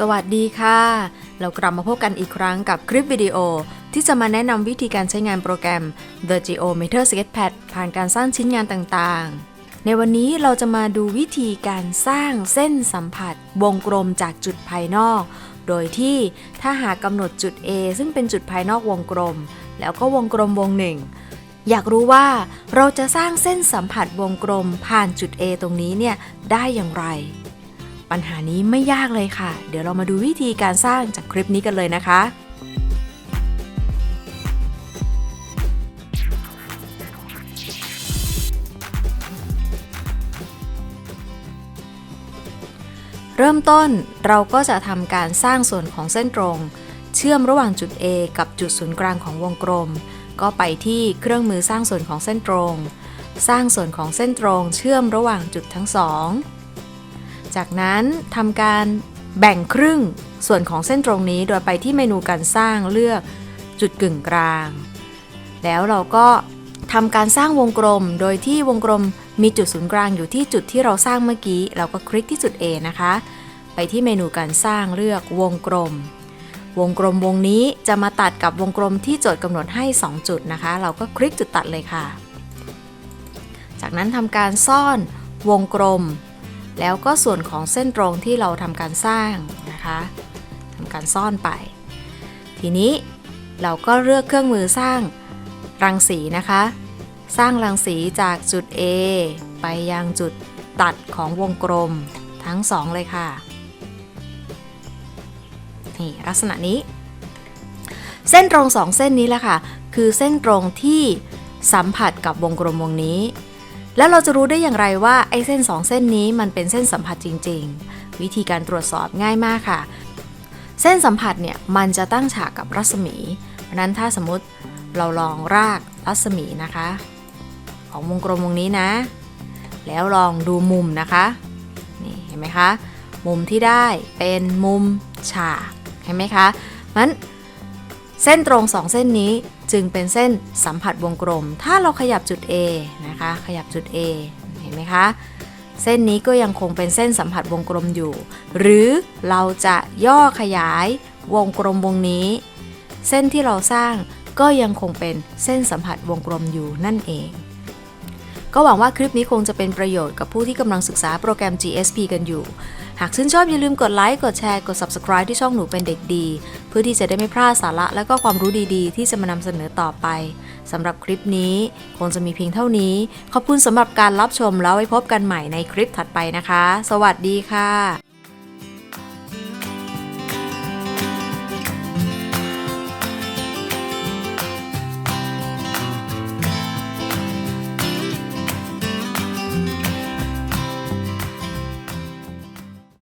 สวัสดีค่ะ เรากลับมาพบกันอีกครั้งกับคลิปวิดีโอ ที่จะมาแนะนำวิธีการใช้งานโปรแกรม The Geometer Sketchpad ผ่านการสร้างชิ้นงานต่างๆ ในวันนี้เราจะมาดูวิธีการสร้างเส้นสัมผัส วงกลมจากจุดภายนอก โดยที่ถ้าหากกำหนดจุด A ซึ่งเป็นจุดภายนอกวงกลม แล้วก็วงกลมวงหนึ่งอยากรู้ว่าเราจะสร้างเส้นสัมผัสวงกลมผ่านจุด A ตรงนี้เนี่ยได้อย่างไร ปัญหานี้ไม่ยากเลยค่ะ เดี๋ยวเรามาดูวิธีการสร้างจากคลิปนี้กันเลยนะคะเริ่มต้นเราก็จะทำการสร้างส่วนของเส้นตรง เชื่อมระหว่างจุด A กับจุดศูนย์กลางของวงกลม ก็ไปที่เครื่องมือสร้างส่วนของเส้นตรง สร้างส่วนของเส้นตรง เชื่อมระหว่างจุดทั้งสอง จากนั้นทำการแบ่งครึ่งส่วนของเส้นตรงนี้โดยไปที่เมนูการสร้างเลือกจุดกึ่งกลาง แล้วเราก็ทำการสร้างวงกลม โดยที่วงกลมมีจุดศูนย์กลางอยู่ที่จุดที่เราสร้างเมื่อกี้ เราก็คลิกที่จุด A นะคะ ไปที่เมนูการสร้างเลือกวงกลม วงกลมวงนี้จะมาตัดกับวงกลมที่โจทย์กำหนดให้ 2 จุดนะคะ เราก็คลิกจุดตัดเลยค่ะ จากนั้นทำการซ่อนวงกลม แล้วก็ส่วนของเส้นตรงที่เราทำการสร้างนะคะทำการซ่อนไป ทีนี้เราก็เลือกเครื่องมือสร้างรังสีนะคะ สร้างรังสีจากจุด A ไปยังจุดตัดของวงกลมทั้งสองเลยค่ะนี่ลักษณะนี้ เส้นตรงสองเส้นนี้แหละค่ะ คือเส้นตรงที่สัมผัสกับวงกลมวงนี้ แล้วเราจะรู้ได้อย่างไรว่าไอ้เส้นสองเส้นนี้มันเป็นเส้นสัมผัสจริง ๆ วิธีการตรวจสอบง่ายมากค่ะ เส้นสัมผัสเนี่ยมันจะตั้งฉากกับรัศมีเพราะนั้นถ้าสมมติเราลองรากรัศมีนะคะ ของวงกลมวงนี้นะ แล้วลองดูมุมนะคะนี่เห็นไหมคะมุมที่ได้เป็นมุมฉากเห็นไหมคะมัน เส้นตรงสองเส้นนี้จึงเป็นเส้นสัมผัสวงกลม ถ้าเราขยับจุด A นะคะ ขยับจุด A เห็นไหมคะ เส้นนี้ก็ยังคงเป็นเส้นสัมผัสวงกลมอยู่ หรือเราจะย่อขยายวงกลมวงนี้ เส้นที่เราสร้างก็ยังคงเป็นเส้นสัมผัสวงกลมอยู่นั่นเอง ก็หวังว่าคลิปนี้คงจะเป็นประโยชน์กับผู้ที่กำลังศึกษาโปรแกรม GSP กันอยู่ หากชื่นชอบอย่าลืมกดไลค์ กดแชร์ กด Subscribe ที่ช่องหนูเป็นเด็กดี เพื่อที่จะได้ไม่พลาดสาระและก็ความรู้ดีๆ ที่จะมานำเสนอต่อไปสำหรับคลิปนี้คงจะมีเพียงเท่านี้ ขอบคุณสำหรับการรับชมแล้วไว้พบกันใหม่ในคลิปถัดไปนะคะ สวัสดีค่ะ